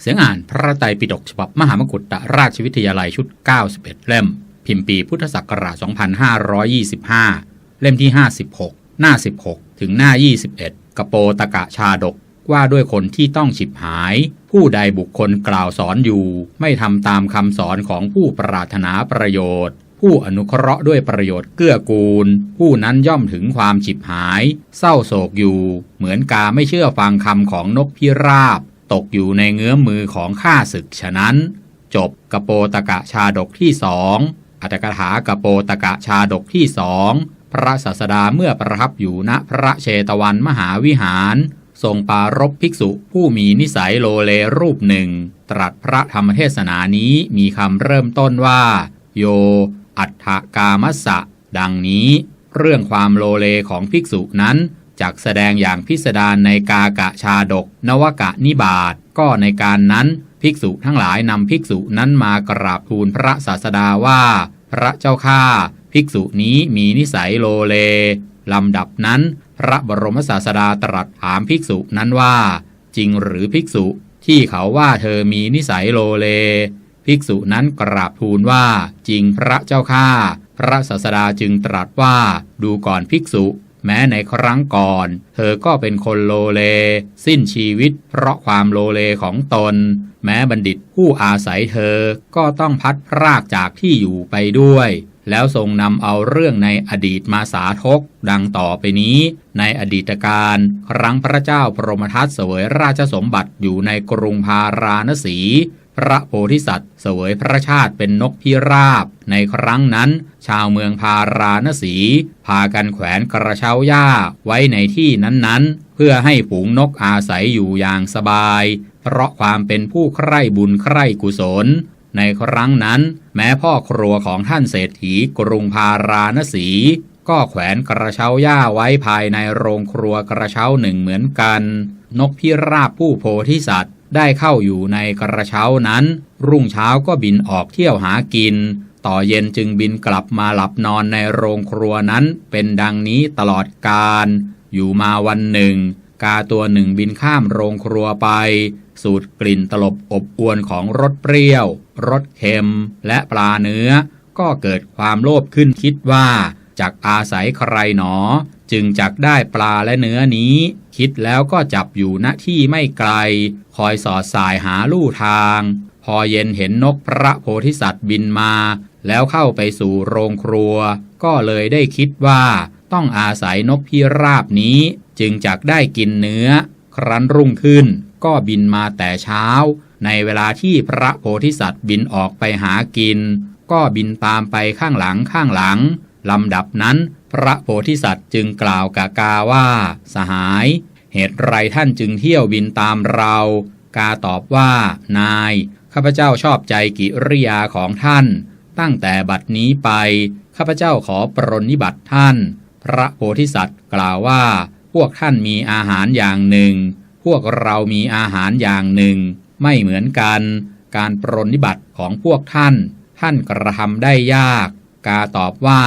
เสียงอ่านพระไตรปิฎกฉบับมหามกุฏราชวิทยาลัยชุด 91 เล่ม พิมพ์ปีพุทธศักราช 2525 เล่มที่ 56 หน้า 16 ถึงหน้า 21กระโปตกะชาดกว่าด้วยคนที่ต้องฉิบหาย ผู้ใดบุคคลกล่าวสอนอยู่ ไม่ทำตามคำสอนของผู้ปรารถนาประโยชน์ ผู้อนุเคราะห์ด้วยประโยชน์เกื้อกูล ผู้นั้นย่อมถึงความฉิบหาย เศร้าโศกอยู่ เหมือนกาไม่เชื่อฟังคำของนกพิราบ ตกอยู่ในเงื้อมมือของข้าศึกฉะนั้น จบกระโปตกะชาดกที่สองอัตถกถากะโปตกะชาดกที่สองพระศาสดาเมื่อประทับอยู่ณพระเชตวันมหาวิหาร ทรงปารบภิกษุผู้มีนิสัยโลเลรูปหนึ่ง ตรัสพระธรรมเทศนานี้มีคำเริ่มต้นว่า โย อัฏฐกามัสสะ ดังนี้ เรื่องความโลเลของภิกษุนั้น จักแสดงอย่างพิสดารในกากะชาดก นวกะนิบาตก็ในการนั้นภิกษุทั้งหลายนำภิกษุนั้นมากราบทูลพระศาสดาว่า พระเจ้าข้าภิกษุนี้มีนิสัยโลเลลำดับนั้น พระบรมศาสดาตรัสถามภิกษุนั้นว่า จริงหรือภิกษุที่เขาว่าเธอมีนิสัยโลเล ภิกษุนั้นกราบทูลว่า จริงพระเจ้าข้าพระศาสดาจึงตรัสว่า ดูก่อนภิกษุ แม้ในครั้งก่อน เธอก็เป็นคนโลเล สิ้นชีวิต เพราะความโลเลของตน แม้บัณฑิตผู้อาศัยเธอก็ต้องพัดพรากจากที่อยู่ไปด้วย แล้วทรงนำเอาเรื่องในอดีตมาสาธกดังต่อไปนี้ ในอดีตการครั้งพระเจ้าพรหมทัตเสวยราชสมบัติอยู่ในกรุงพาราณสี พระโพธิสัตว์เสวยพระชาติเป็นนกพิราบ ในครั้งนั้น ชาวเมืองพาราณสี พากันแขวนกระเช้าหญ้าไว้ในที่นั้นๆ เพื่อให้ฝูงนกอาศัยอยู่อย่างสบาย เพราะความเป็นผู้ใคร่บุญใคร่กุศล ในครั้งนั้น แม้พ่อครัวของท่านเศรษฐีกรุงพาราณสี ก็แขวนกระเช้าหญ้าไว้ภายในโรงครัวกระเช้าหนึ่งเหมือนกัน นกพิราบผู้โพธิสัตว์ ได้เข้าอยู่ในกระเช้านั้น รุ่งเช้าก็บินออกเที่ยวหากิน ต่อเย็นจึงบินกลับมาหลับนอนในโรงครัวนั้นเป็นดังนี้ตลอดกาลอยู่มาวันหนึ่ง กาตัวหนึ่งบินข้ามโรงครัวไป สูดกลิ่นตลบอบอวนของรสเปรี้ยว รสเค็ม และปลาเนื้อ ก็เกิดความโลภขึ้นคิดว่าจากอาศัยใครหนอ จึงจักได้ปลาและเนื้อนี้ คิดแล้วก็จับอยู่ณที่ไม่ไกล คอยสอดสายหาลู่ทาง พอเย็นเห็นนกพระโพธิสัตว์บินมา แล้วเข้าไปสู่โรงครัว ก็เลยได้คิดว่าต้องอาศัยนกพิราบนี้ จึงจักได้กินเนื้อ ครั้นรุ่งขึ้น ก็บินมาแต่เช้า ในเวลาที่พระโพธิสัตว์บินออกไปหากิน ก็บินตามไปข้างหลังข้างหลังลำดับนั้น พระโพธิสัตว์จึงกล่าวกากาว่า สหาย เหตุไรท่านจึงเที่ยวบินตามเรา กาตอบว่า นาย ข้าพเจ้าชอบใจกิริยาของท่าน ตั้งแต่บัดนี้ไป ข้าพเจ้าขอปรนนิบัติท่าน พระโพธิสัตว์กล่าวว่า พวกท่านมีอาหารอย่างหนึ่ง พวกเรามีอาหารอย่างหนึ่ง ไม่เหมือนกัน การปรนนิบัติของพวกท่าน ท่านกระทำได้ยาก กาตอบว่า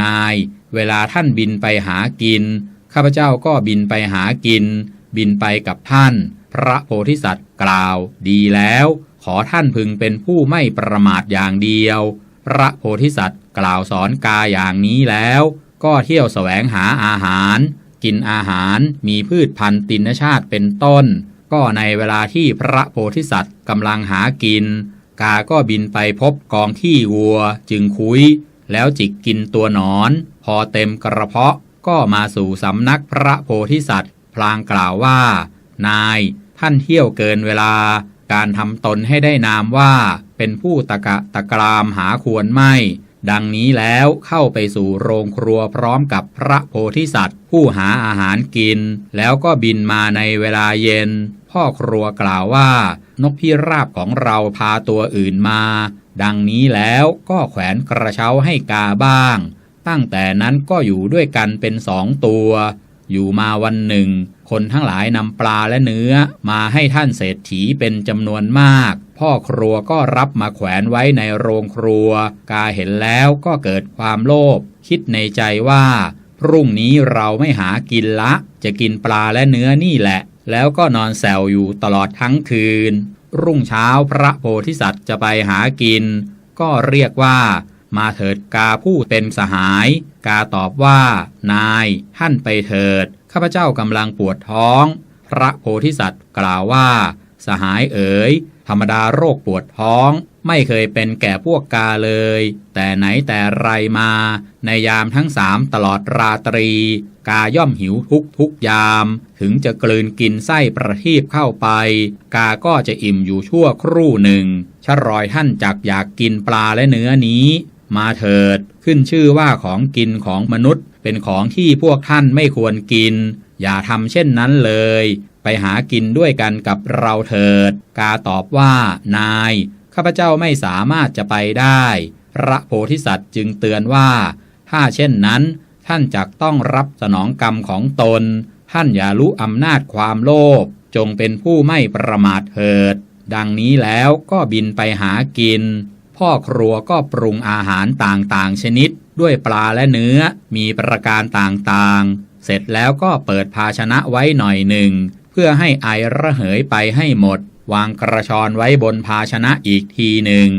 นาย เวลาท่านบินไปหากิน ข้าพเจ้าก็บินไปหากิน บินไปกับท่าน พระโพธิสัตว์กล่าว ดีแล้ว ขอท่านพึงเป็นผู้ไม่ประมาทอย่างเดียว พระโพธิสัตว์กล่าวสอนกาอย่างนี้แล้ว ก็เที่ยวแสวงหาอาหาร กินอาหารมีพืชพันธุ์ตินชาติเป็นต้น ก็ในเวลาที่พระโพธิสัตว์กำลังหากิน กาก็บินไปพบกองขี้วัว จึงคุย แล้วจิกกินตัวหนอน พอเต็มกระเพาะก็มาสู่สำนักพระโพธิสัตว์ พลางกล่าวว่า นายท่านเที่ยวเกินเวลา การทำตนให้ได้นามว่า เป็นผู้ตะกะตะกรามหาควรไม่ ดังนี้แล้วเข้าไปสู่โรงครัวพร้อมกับพระโพธิสัตว์ ผู้หาอาหารกิน แล้วก็บินมาในเวลาเย็น พ่อครัวกล่าวว่า นกพิราบของเราพาตัวอื่นมา ดังนี้แล้วก็แขวนกระเช้าให้กาบ้าง ตั้งแต่นั้นก็อยู่ด้วยกันเป็นสองตัว อยู่มาวันหนึ่ง คนทั้งหลายนำปลาและเนื้อมาให้ท่านเศรษฐีเป็นจำนวนมาก พ่อครัวก็รับมาแขวนไว้ในโรงครัว กาเห็นแล้วก็เกิดความโลภคิดในใจว่า พรุ่งนี้เราไม่หากินละ จะกินปลาและเนื้อนี่แหละ แล้วก็นอนแซวอยู่ตลอดทั้งคืน รุ่งเช้าพระโพธิสัตว์จะไปหากิน ก็เรียกว่า มาเถิดกาผู้เป็นสหาย กาตอบว่า นายท่านไปเถิด ข้าพเจ้ากำลังปวดท้อง พระโพธิสัตว์กล่าวว่า สหายเอ๋ย ธรรมดาโรคปวดท้อง ไม่เคยเป็นแก่พวกกาเลย แต่ไหนแต่ไรมา ในยามทั้งสามตลอดราตรี กาย่อมหิวทุกทุกยาม ถึงจะกลืนกินไส้ประทีปเข้าไป กาก็จะอิ่มอยู่ชั่วครู่หนึ่งชะรอยท่านจักอยากกินปลาและเนื้อนี้ มาเถิดขึ้นชื่อว่าของกินของมนุษย์ เป็นของที่พวกท่านไม่ควรกิน อย่าทำเช่นนั้นเลย ไปหากินด้วยกันกับเราเถิด กาตอบว่า นาย ข้าพเจ้าไม่สามารถจะไปได้ พระโพธิสัตว์จึงเตือนว่า ถ้าเช่นนั้น ท่านจักต้องรับสนองกรรมของตน ท่านอย่ารู้อำนาจความโลภจงเป็นผู้ไม่ประมาทเถิด ดังนี้แล้วก็บินไปหากิน พ่อครัวก็ปรุงอาหารต่างๆ ชนิด ด้วยปลาและเนื้อมีประการต่างๆ เสร็จแล้วก็เปิดภาชนะไว้หน่อยหนึ่ง เพื่อให้ไอระเหยไปให้หมด วางกระชอนไว้บนภาชนะอีกทีหนึ่ง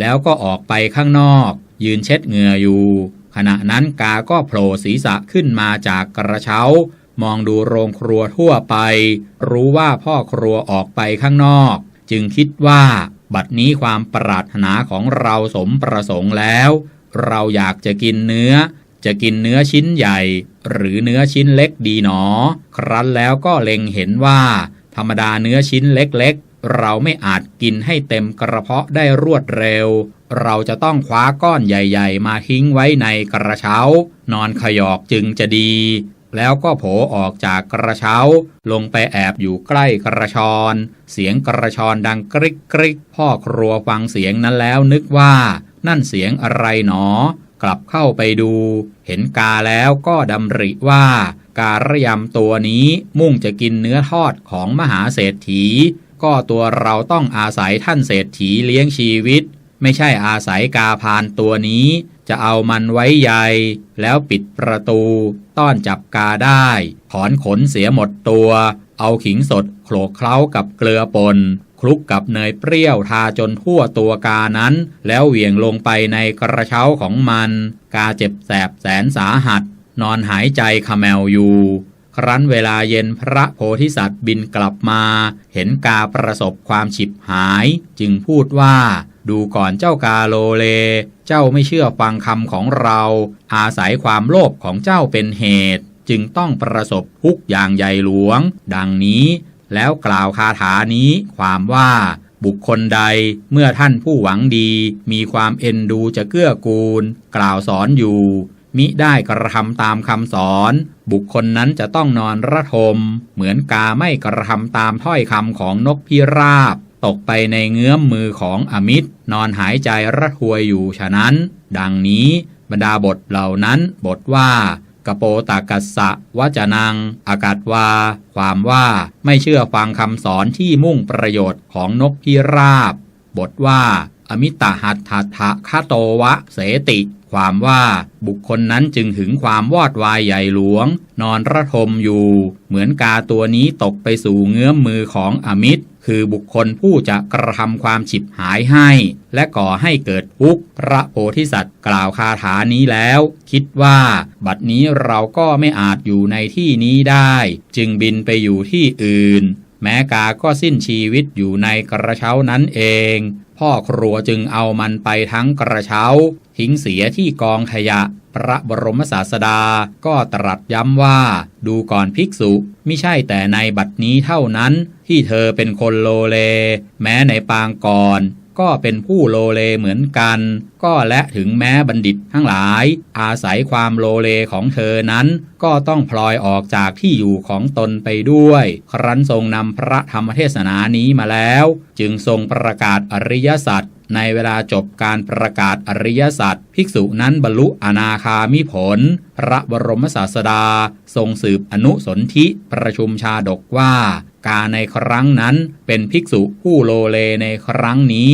แล้วก็ออกไปข้างนอก ยืนเช็ดเหงื่ออยู่ ขณะนั้นกาก็โผล่ศีรษะขึ้นมาจากกระเช้า มองดูโรงครัวทั่วไป รู้ว่าพ่อครัวออกไปข้างนอก จึงคิดว่า บัดนี้ความปรารถนาของเราสมประสงค์แล้ว เราอยากจะกินเนื้อ จะกินเนื้อชิ้นใหญ่ หรือเนื้อชิ้นเล็กดีหนอ ครั้นแล้วก็เล็งเห็นว่า ธรรมดาเนื้อชิ้นเล็กๆ เราไม่อาจกินให้เต็มกระเพาะได้รวดเร็ว เราจะต้องคว้าก้อนใหญ่ ๆ มาทิ้งไว้ในกระเช้า นอนขยอกจึงจะดี แล้วก็โผออกจากกระเช้า ลงไปแอบอยู่ใกล้กระชอน เสียงกระชอนดังกริกกริกพ่อครัวฟังเสียงนั้นแล้วนึกว่า นั่นเสียงอะไรหนอ กลับเข้าไปดู เห็นกาแล้วก็ดำริว่า การะยำตัวนี้มุ่งจะกินเนื้อทอดของมหาเศรษฐี ก็ตัวเราต้องอาศัยท่านเศรษฐีเลี้ยงชีวิต ไม่ใช่อาศัยกาพานตัวนี้ จะเอามันไว้ใยแล้วปิดประตู ต้อนจับกาได้ ถอนขนเสียหมดตัว เอาขิงสดโขลกเคล้ากับเกลือป่นคลุกกับเนยเปรี้ยวทาจนทั่วตัวกานั้น แล้วเหวี่ยงลงไปในกระเช้าของมัน กาเจ็บแสบแสนสาหัส นอนหายใจขมแมวอยู่ ครั้นเวลาเย็นพระโพธิสัตว์บินกลับมา เห็นกาประสบความฉิบหาย จึงพูดว่า ดูก่อนเจ้ากาโลเล เจ้าไม่เชื่อฟังคำของเรา อาศัยความโลภของเจ้าเป็นเหตุ จึงต้องประสบทุกอย่างใหญ่หลวง ดังนี้ แล้วกล่าวคาถานี้ความว่าบุคคลใดเมื่อท่านผู้หวังดี มีความเอ็นดูจะเกื้อกูล กล่าวสอนอยู่ มิได้กระทำตามคำสอน บุคคลนั้นจะต้องนอนระทม เหมือนกาไม่กระทำตามถ้อยคำของนกพิราบ ตกไปในเงื้อมมือของอมิตร นอนหายใจระทวยอยู่ฉะนั้น ดังนี้บรรดาบทเหล่านั้นบทว่ากโปตากัสสะวจนัง อากาศวา ความว่าไม่เชื่อฟังคำสอนที่มุ่งประโยชน์ของนกพิราบ บทว่า อมิตาหัตถะทะคาโตวะเสติ ความว่าบุคคลนั้นจึงถึงความวอดวายใหญ่หลวง นอนระทมอยู่ เหมือนกาตัวนี้ตกไปสู่เงื้อมมือของอมิตร คือบุคคลผู้จะกระทำความฉิบหายให้ และก่อให้เกิดทุกข์พระโพธิสัตว์กล่าวคาถานี้แล้ว คิดว่า บัดนี้เราก็ไม่อาจอยู่ในที่นี้ได้ จึงบินไปอยู่ที่อื่น แม้กาก็สิ้นชีวิตอยู่ในกระเช้านั้นเอง พ่อครัวจึงเอามันไปทั้งกระเช้า ทิ้งเสียที่กองขยะ พระบรมศาสดาก็ตรัสย้ำว่า ดูก่อนภิกษุไม่ใช่แต่ในบัดนี้เท่านั้น ที่เธอเป็นคนโลเล แม้ในปางก่อน ก็เป็นผู้โลเลเหมือนกัน ก็และถึงแม้บัณฑิตทั้งหลาย อาศัยความโลเลของเธอนั้น ก็ต้องพลอยออกจากที่อยู่ของตนไปด้วย ครั้นทรงนำพระธรรมเทศนานี้มาแล้ว จึงทรงประกาศอริยสัจในเวลาจบการประกาศอริยสัจภิกษุนั้นบรรลุอนาคามิผล พระบรมศาสดา ทรงสืบอนุสนธิประชุมชาดกว่า กาในครั้งนั้น เป็นภิกษุผู้โลเลในครั้งนี้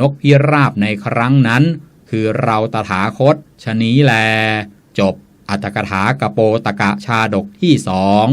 นกพิราบในครั้งนั้น คือเราตถาคต ชนี้แล จบอัตถกถา กโปตกะชาดกที่สอง